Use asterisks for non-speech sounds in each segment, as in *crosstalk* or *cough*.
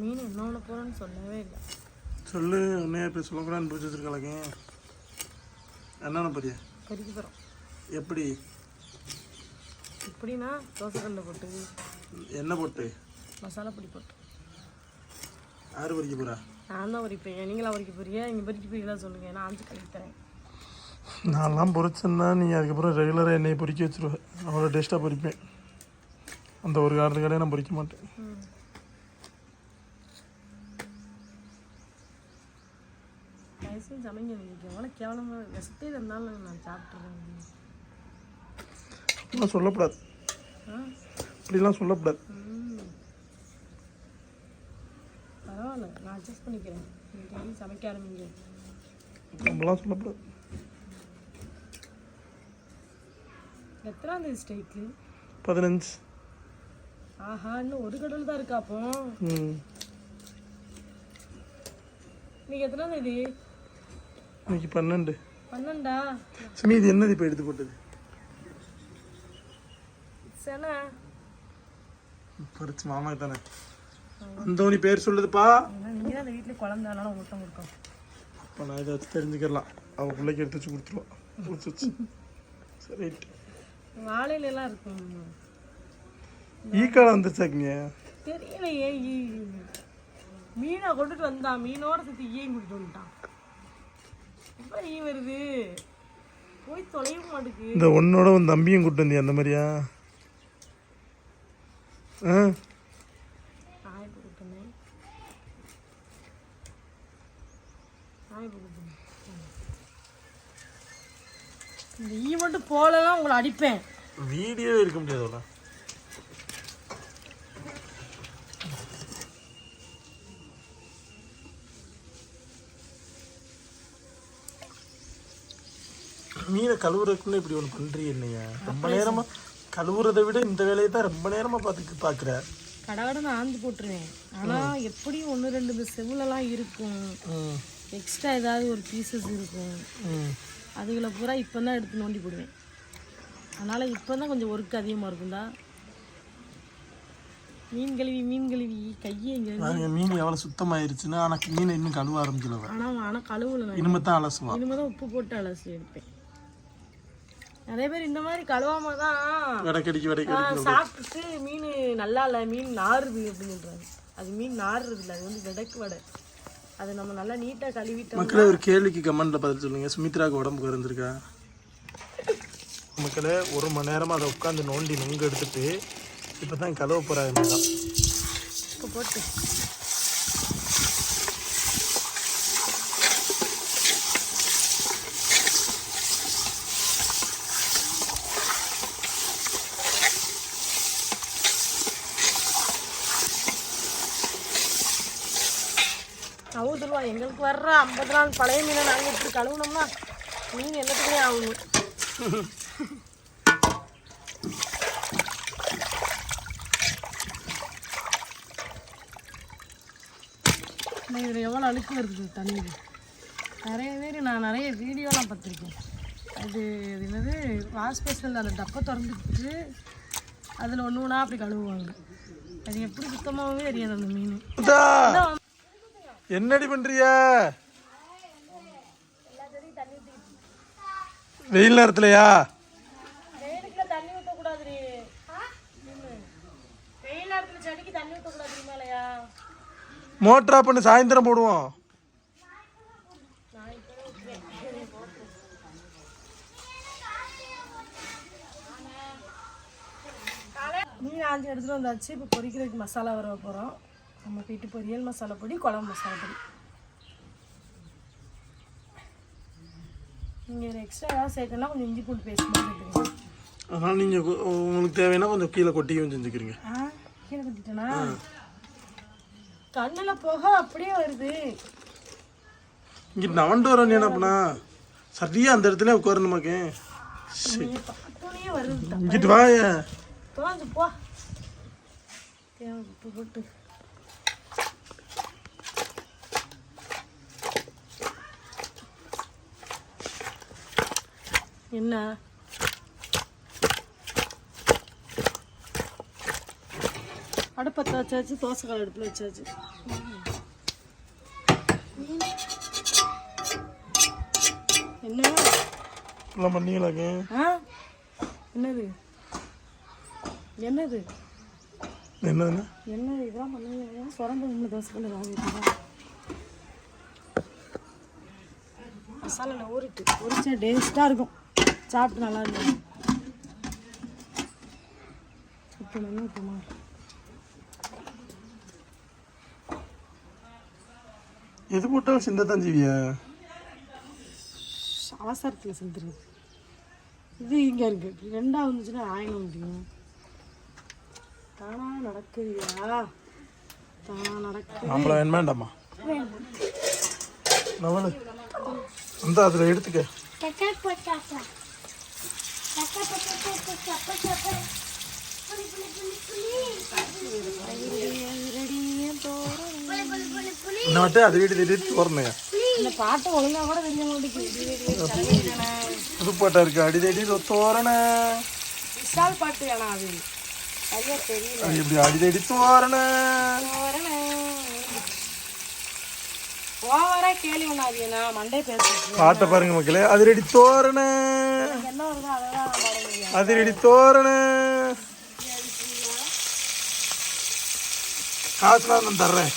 மீன் என்ன பண்ண போகிறோன்னு சொல்லவே இல்லை. சொல்லு உன்னையா இப்போ சொல்லக்கூடாதுன்னு பிடிச்சி வச்சிருக்கலங்க என்னென்ன பெரிய? பொரிக்க போகிறோம் எப்படி? எப்படின்னா தோசைக்கல்ல போட்டு என்ன போட்டு? மசாலா பொடி போட்டு. யார் பறிக்க போகிறா நான் தான் பொரிப்பேன் நீங்களா பொரிக்க போறீங்க? நீங்கள் பொரிக்க போறீங்களா சொல்லுங்கள் நான் அஞ்சு கழுவி தரேன். நான்லாம் பொரிச்சேன்னா நீ அதுக்கப்புறம் ரெகுலராக என்னையை பொறிக்க வச்சிருவேன் அவ்வளோ டேஸ்ட்டாக பொரிப்பேன் அந்த ஒரு காரணத்துக்காக நான் பொரிக்க மாட்டேன். தயவுசெய்து சமைங்க நீங்கள் எவ்வளோ கேவலமாக விஷத்தே இருந்தாலும் நான் சாப்பிட்றேன் சொல்லக்கூடாது ஆ? அப்படிலாம் சொல்லக்கூடாது பரவாயில்ல நான் அட்ஜஸ்ட் பண்ணிக்கிறேன். நீங்கள் சமைக்க ஆரம்பிங்க. அப்படிலாம் சொல்லக்கூடாது எத்தனாம் தேதி ஸ்ட்ரைக்கு பதினஞ்சு. ஆஹா இன்னும் ஒரு கடல் தான் இருக்கா அப்போ? இன்னைக்கு எத்தனாம் தேதி இன்னைக்கு பன்னெண்டு. பன்னெண்டா? சுமி இது என்னது இப்போ எடுத்து போட்டது? பறிச்சு மாமா தானே. அந்தோனி பேர் சொல்லுதுப்பா. நீங்கள் தான் அந்த வீட்டில் குழந்தாலும் முட்டம் கொடுக்கும் அப்போ நான் இதை வச்சு தெரிஞ்சுக்கலாம் அவள் பிள்ளைக்கு எடுத்து வச்சு கொடுத்துருவான் கொடுத்து வச்சு. சரி ரைட். வாழையில எல்லாம் இருக்கும் ஈக்காலம் வந்துருச்சாக்குங்க தெரியலையே ஈ- மீனை கொண்டுட்டு வந்தான் மீனோட சேர்த்து ஈயும் கூட்டிட்டு வந்துட்டான். ஈ வருது. போய் தொலைவும் மாட்டுக்கு. இந்த ஒன்னோட உன் தம்பியும் கூட்டு வந்தியா அந்த மாதிரியா? ஆ? இந்த ஈ மட்டும் போகலாம் உங்களை அடிப்பேன். வீடியோ இருக்க முடியாதுல்ல மீனை கழுவுறதுக்குன்னு இப்படி ஒன்று பண்ணுறீ இல்லையா ரொம்ப நேரமா கழுவுறதை விட இந்த வேலையை தான் ரொம்ப நேரமா பார்த்துக்கு பார்க்குற. கடகடன்னு ஆந்து போட்டுருவேன். ஆனால் எப்படியும் ஒன்று ரெண்டு செவுலெல்லாம் இருக்கும். எக்ஸ்ட்ரா ஏதாவது ஒரு பீசஸ் இருக்கும். அதுகளை பூரா இப்போ தான் எடுத்து நோண்டி போடுவேன். அதனால் இப்போ தான் கொஞ்சம் ஒர்க் அதிகமாக இருக்கும்டா. மீன் கழுவி மீன் கழுவி. கையே பாருங்க மீன் எவ்வளோ சுத்தமாயிருச்சுன்னா ஆனால் மீனை இன்னும் கழுவ ஆரம்பிக்கல. ஆனால் ஆனால் கழுவுல இனிமே தான் அலசுவா. இனிமேல் தான் உப்பு போட்டு அலசி எடுப்பேன். நிறைய பேர் இந்த மாதிரி கழுவாம தான் வடக்கடிக்கு வடக்கடி சாப்பிட்டுட்டு மீன் நல்லா இல்லை மீன் நாறுது அப்படின்னு சொல்கிறாங்க அது மீன் நாறுறது இல்லை அது வந்து விடக்கு வடை. அதை நம்ம நல்லா நீட்டாக கழுவிட்டோம் மக்களே ஒரு கேள்விக்கு கமெண்ட்ல பதில் சொல்லுங்க. சுமித்ராவுக்கு உடம்புக்கு இருந்திருக்கா மக்களே ஒரு மணி நேரமா அதை உட்காந்து நோண்டி நொங்கு எடுத்துட்டு இப்போ தான் கதவை போகிறாங்க மேடம். இப்போ போட்டு. நவுதுருவா எங்களுக்கு வர்ற ஐம்பது நாள் பழைய மீனை நாங்கள் இப்படி கழுவுனோம்னா மீன் என்னத்துக்குமே ஆகும் ஆனால் இதில் எவ்வளோ அழுக்கு வருது தண்ணி நிறைய பேர் நான் நிறைய வீடியோலாம் பார்த்துருக்கேன். அது அது என்னது? வாஷ் பேஷனில் அந்த டப்பை திறந்துட்டு அதில் ஒன்று ஒன்றா அப்படி கழுவுவாங்க. அது எப்படி சுத்தமாகவே தெரியாது அந்த மீன். என்னடி பண்றிய? வெயில் நேரத்துலயா? மோட்டரா பண்ணி சாயந்தரம் போடுவோம். மீன் ஆஞ்சி எடுத்துகிட்டு வந்தாச்சு. இப்போ பொரிக்கிறதுக்கு மசாலா வர போகிறோம் நம்ம வீட்டு பொரியல் மசாலா பொடி குழம்பு மசாலா பொடி. நீங்கள் எக்ஸ்ட்ரா ஏதாவது சேர்க்கணும்னா கொஞ்சம் இஞ்சி பூண்டு பேஸ்ட் மாதிரி அதனால நீங்க கொ- உங்களுக்கு தேவைன்னா கொஞ்சம் கீழே கொட்டியும் செஞ்சுக்கிறீங்க. ஆ கீழே கட்டிட்டேனா? கண்ணில் போக அப்படியே வருது. இங்க நவண்டு வர என்ன பண்ணா? சரியா அந்த இடத்துல உட்காரணுமாக்கே இங்கிட்டு வாய. போ. போட்டு. என்ன? அடுப்பத்தை வச்சாச்சு தோசை கல் அடுப்பில் வச்சாச்சு. என்ன? எல்லாம் பண்ணீங்களாங்க ஆ? என்னது? என்னது? என்னதுண்ணா என்னது இதெல்லாம் பண்ணுவீங்க சுரண்டு மூணு தோசை கல் வாங்கிட்டு மசாலாவில் ஊறிட்டு ஊறிச்சா டேஸ்ட்டாக இருக்கும். சாப்பிட்டு நல்லா இருக்கும் இப்போ என்ன ஊற்றுமா எது போட்டாலும் சிந்த தான் ஜீவியா? அவசரத்தில் செஞ்சுருது. இது இங்கே இருக்கு. ரெண்டாக வந்துச்சுன்னா ஆயிரம் முடியும். தானா நடக்குதுயா? தானா நடக்குது. வேணுமா வேண்டாமா நவலு அந்த அதில் எடுத்துக்க. மட்டும் அது வீடு திடீர்னு தோறணுங்க இந்த பாட்டு ஒழுங்கா கூட தெரிய மாட்டேங்குது. புதுப்பாட்டா இருக்கு. அடி தேடி தோரண பாட்டு வேணாம் அது சரியா தெரியல அது இப்படி அடி தேடி தோரண ஓவரா கேள்வி நான் மண்டே பேசுறேன் பாட்டை பாருங்க மக்களே அது ரெடி தோரண. என்ன வருதோ அதை தான் பாட முடியும் அது ரெடி தோரண காசுலாம் நான் தர்றேன்.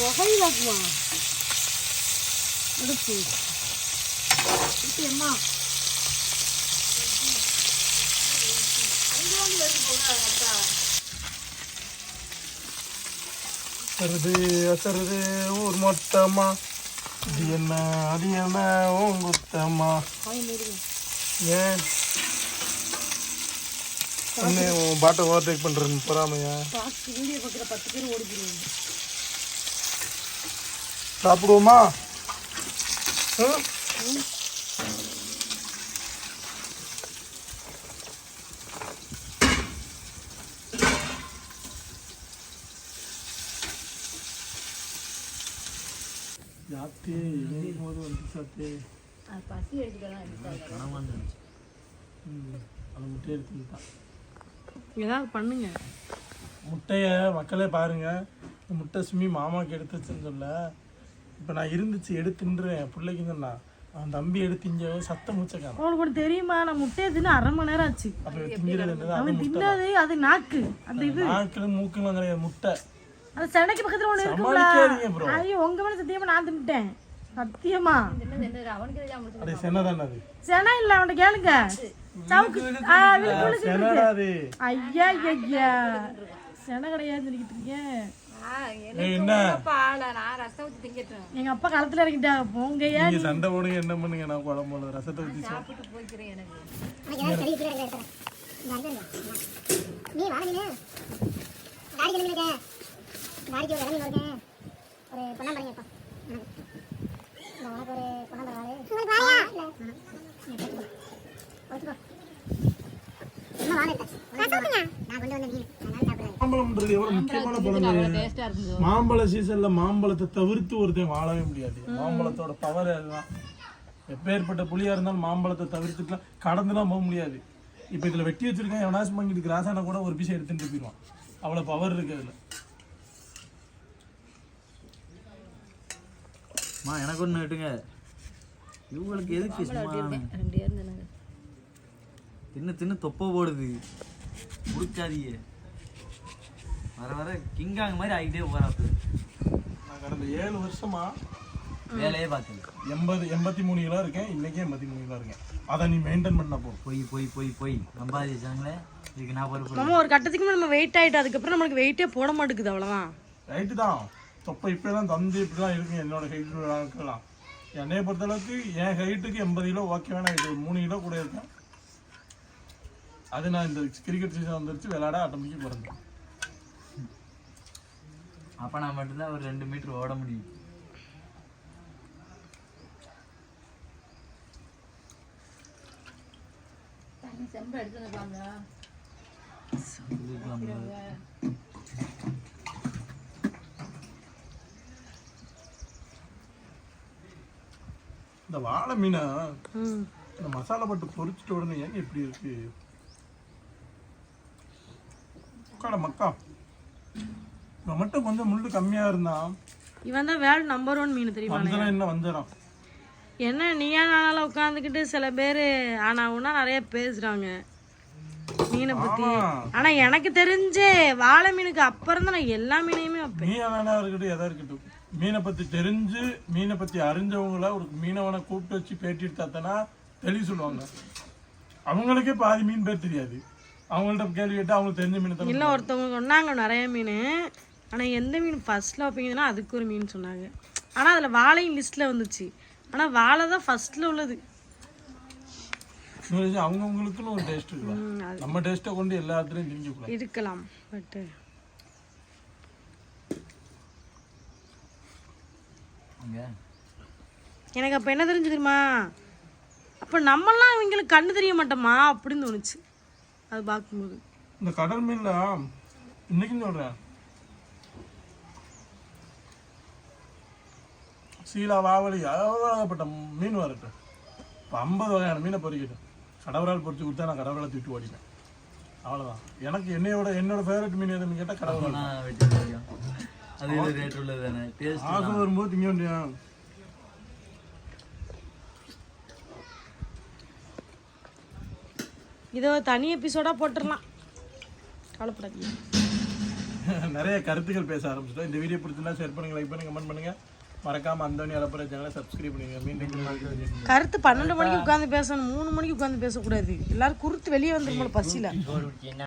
와, 살리라지 마. 이렇게. 이렇게 막. 운동하는 거 보면 약간. அசருது அசருது ஊர் மொத்தமா. இது என்ன அது என்ன உன் குத்தம்மா ஏன்? அண்ணே உன் பாட்டை ஓவர்டேக் பண்ணுறேன் பொறாமையா? வீடியோ பார்க்குற பத்து பேர் ஓடிக்கிறேன் சாப்பிடுவோமா? ம்? யாத்தே எங்கும் போது வந்து சாத்தே. அது பசி எடுத்துக்கலாம் ம். அந்த முட்டையை எடுத்துக்கிட்டான் ஏதாவது பண்ணுங்க. முட்டையை மக்களே பாருங்க. இந்த முட்டை சுமி மாமாவுக்கு எடுத்து வச்சுன்னு சொல்ல. இப்போ நான் இருந்துச்சு எடுத்துன்றேன் என் பிள்ளைக்கு சொன்னா. அவன் தம்பி எடுத்து இங்கே சத்த மூச்சை காணும் உனக்கு ஒன்று தெரியுமா? நான் முட்டையை தின்னு அரை மணி நேரம் ஆச்சு. அப்போ திங்கிறது என்னது? அது அவன் தின்னது அது நாக்கு. அந்த இது. நாக்கிலும் மூக்கிலும் கிடையாது முட்டை. அந்த சென்னைக்கு பக்கத்துல ஒன்று இருக்குல்ல ஐயோ உங்க மேல சத்தியமா நான் தின்ட்டேன் சத்தியமா? சென்னை இல்ல அவன்கிட்ட கேளுங்க. சவுக்கு ஐயா ஐயா செனை கிடையாது சொல்லிக்கிட்டு இருக்கேன் எங்க அப்பா களத்துல இறங்கிட்டாங்க போங்க ஏன் நீங்க சண்டை போடுங்க என்ன பண்ணுங்க? நான் குழம்பு. ரசத்தை சாப்பிட்டு கிளம்பி இருக்க டாடிக்கு ஒரு இப்போ இந்த உனக்கு ஒரு பொண்ணாம்பரை வாழு உங்களுக்கு வாயா? இல்லை. ஒத்துக்கோ இன்னும் வாழ நான் சாப்பிடுங்க நான் கொண்டு வந்த மீன் அதனால சாப்பிடுறேன் மாம்பழம்ன்றது எவ்வளவு முக்கியமான பழம் மாம்பழ சீசன்ல மாம்பழத்தை தவிர்த்து ஒருத்தன் வாழவே முடியாது. மாம்பழத்தோட பவர் அதுதான். எப்பேற்பட்ட புளியா இருந்தாலும் மாம்பழத்தை தவிர்த்துட்டுலாம் கடந்துலாம் போக முடியாது. இப்போ இதுல வெட்டி வச்சிருக்கேன் எவனாச்சும் வாங்கிட்டு கிராசான கூட ஒரு பீஸ் எடுத்துட்டு போயிடுவான். அவ்வளவு பவர் இருக்கு அதுல. மா எனக்கு ஒன்று விட்டுங்க இவங்களுக்கு எதுக்கு தின்னு தின்னு தொப்பை போடுது. முடிக்காதீங்க வர வர கிங்காங் மாதிரி ஆகிட்டே போகிறாப்பு நான் கடந்த ஏழு வருஷமா வேலையே பார்த்து எண்பது எண்பத்தி மூணு கிலோ இருக்கேன். இன்னைக்கு எண்பத்தி மூணு கிலோ இருக்கேன். அதை நீ மெயின்டைன் பண்ண போதும் போய் போய் போய் போய். சம்பாதிச்சாங்களே இதுக்கு நான் பொறுப்பு நம்ம ஒரு கட்டத்துக்கு நம்ம வெயிட் ஆயிட்டு அதுக்கப்புறம் நம்மளுக்கு வெயிட்டே போட மாட்டேங்குது அவ்வளவுதான். ரைட்டு தான். தொப்பை இப்படிலாம் தந்து இப்படிலாம் இருக்கு என்னோட ஹைட் இருக்கலாம். என்னைய பொறுத்தளவுக்கு என் ஹைட்டுக்கு எண்பது கிலோ ஓகே வேணா இது மூணு கிலோ கூட இருக்கேன். அது நான் இந்த கிரிக்கெட் சீசன் வந்துருச்சு விளையாட ஆட்டோமேட்டிக் பிறந்தேன் அப்ப நான் மட்டும்தான் ஒரு ரெண்டு மீட்டர் ஓட முடியும். தண்ணி செம்பு எடுத்து இந்த வாழை மீனை இந்த மசாலா போட்டு பொரிச்சிட்ட உடனே ஏங்க இப்படி இருக்கு? உட்காட மக்கா. இவன் மட்டும் கொஞ்சம் முள்ளு கம்மியா இருந்தா இவன் தான் வேர்ல்டு நம்பர் ஒன் மீன் தெரியுமா என்ன வஞ்சரம் என்ன நீயா நாளால உட்காந்துக்கிட்டு சில பேர் ஆனா உன்னா நிறைய பேசுறாங்க. மீனை பத்தி. ஆனா எனக்கு தெரிஞ்சே வாழை மீனுக்கு அப்புறம் தான் நான் எல்லா மீனையுமே வைப்பேன். வேணா இருக்கட்டும் எதா இருக்கட்டும். மீனை பத்தி தெரிஞ்சு மீனை பத்தி அறிஞ்சவங்கள ஒரு மீனவனை கூப்பிட்டு வச்சு பேட்டி எடுத்தாத்தனா தெளிவு சொல்லுவாங்க. அவங்களுக்கே பாதி மீன் பேர் தெரியாது. அவங்கள்ட்ட கேள்வி கேட்டா அவங்களுக்கு தெரிஞ்ச மீன் தான் இல்லை ஒருத்தவங்க சொன்னாங்க நிறைய மீன். ஆனா எந்த மீன் ஃபர்ஸ்ட்ல வைப்பீங்கன்னா அதுக்கு ஒரு மீன் சொன்னாங்க. ஆனா அதுல வாழையும் லிஸ்ட்ல வந்துச்சு. ஆனா வாழை தான் ஃபர்ஸ்ட்ல உள்ளது. அவங்கவுங்களுக்குன்னு ஒரு டேஸ்ட் இருக்குல்ல. ம், அது. நம்ம டேஸ்ட்டை கொண்டு எல்லா இடத்துலையும் திணிக்கக்கூடாது இருக்கலாம் பட்டு எனக்கு அப்போ என்ன தெரிஞ்சு தெரியுமா? அப்போ நம்மலாம் இவங்களுக்கு கண்ணு தெரிய மாட்டோமா அப்படின்னு தோணுச்சு. அது பார்க்கும்போது. இந்த கடல் மீன்ல இன்னைக்கும் சொல்றேன் சீலா வாவலி ஏகப்பட்ட மீன் வரட்டும் இப்போ ஐம்பது வகையான மீனை பொறிக்கட்டும் கடவுளால் பொறிச்சு கொடுத்தா நான் கடவுளை தூக்கி ஓடிட்டேன் அவ்வளோதான் எனக்கு என்னையோட என்னோட ஃபேவரட் மீன் எதுன்னு கேட்டால் கடவுள் நான் வெட்டி முடியும் அது இது ரேட் உள்ளது தானே. டேஸ்ட் ஆசை வரும்போது திங்க வேண்டியா இதை தனி எபிசோடாக போட்டுடலாம். கவலைப்படாதீங்க. *laughs* நிறைய கருத்துக்கள் பேச ஆரம்பிச்சிட்டோம். இந்த வீடியோ பிடிச்சிருந்தா ஷேர் பண்ணுங்க லைக் பண்ணுங்க கமெண்ட் பண்ணுங்க. மறக்காம அந்தோனி அலப்புற சேனலை சப்ஸ்கிரைப் பண்ணுங்க மீண்டும் கருத்து பன்னெண்டு மணிக்கு உட்காந்து பேசணும் மூணு மணிக்கு உட்காந்து பேசக்கூடாது. எல்லாரும் குறுத்து வெளியே வந்துருமோல பசியில்.